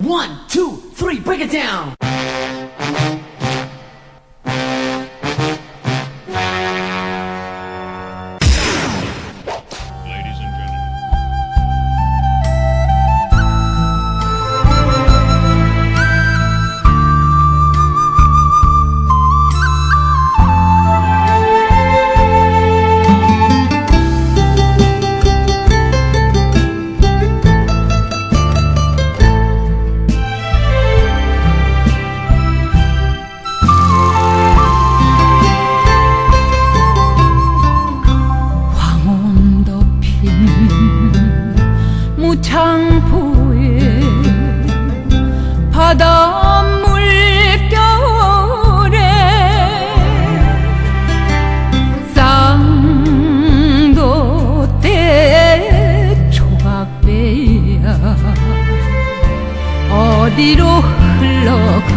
One, two, three, break it down. 창포에 바닷물결에 쌍도대 조각배야 어디로 흘러가나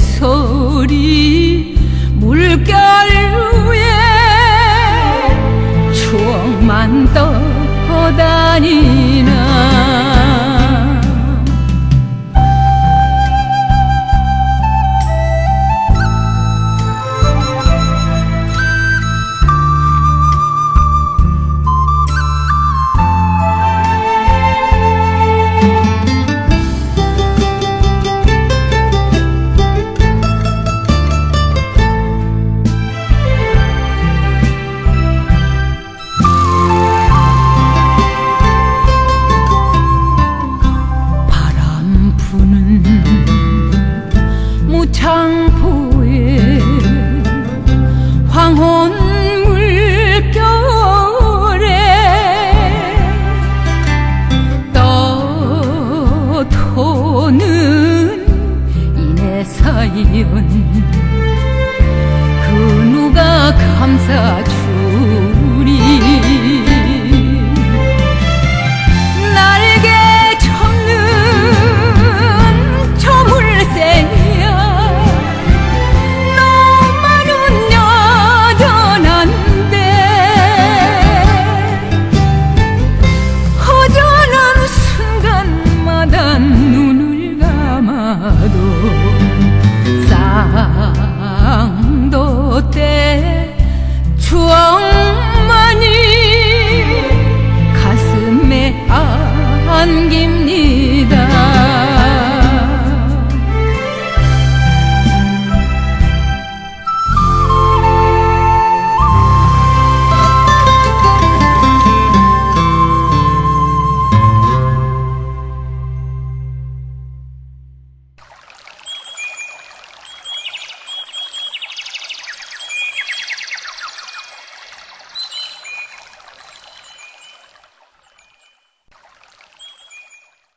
소리 물결 위에 추억만 떠다니나 황혼 물결에 떠도는 이내 사연. 그 누가 감싸주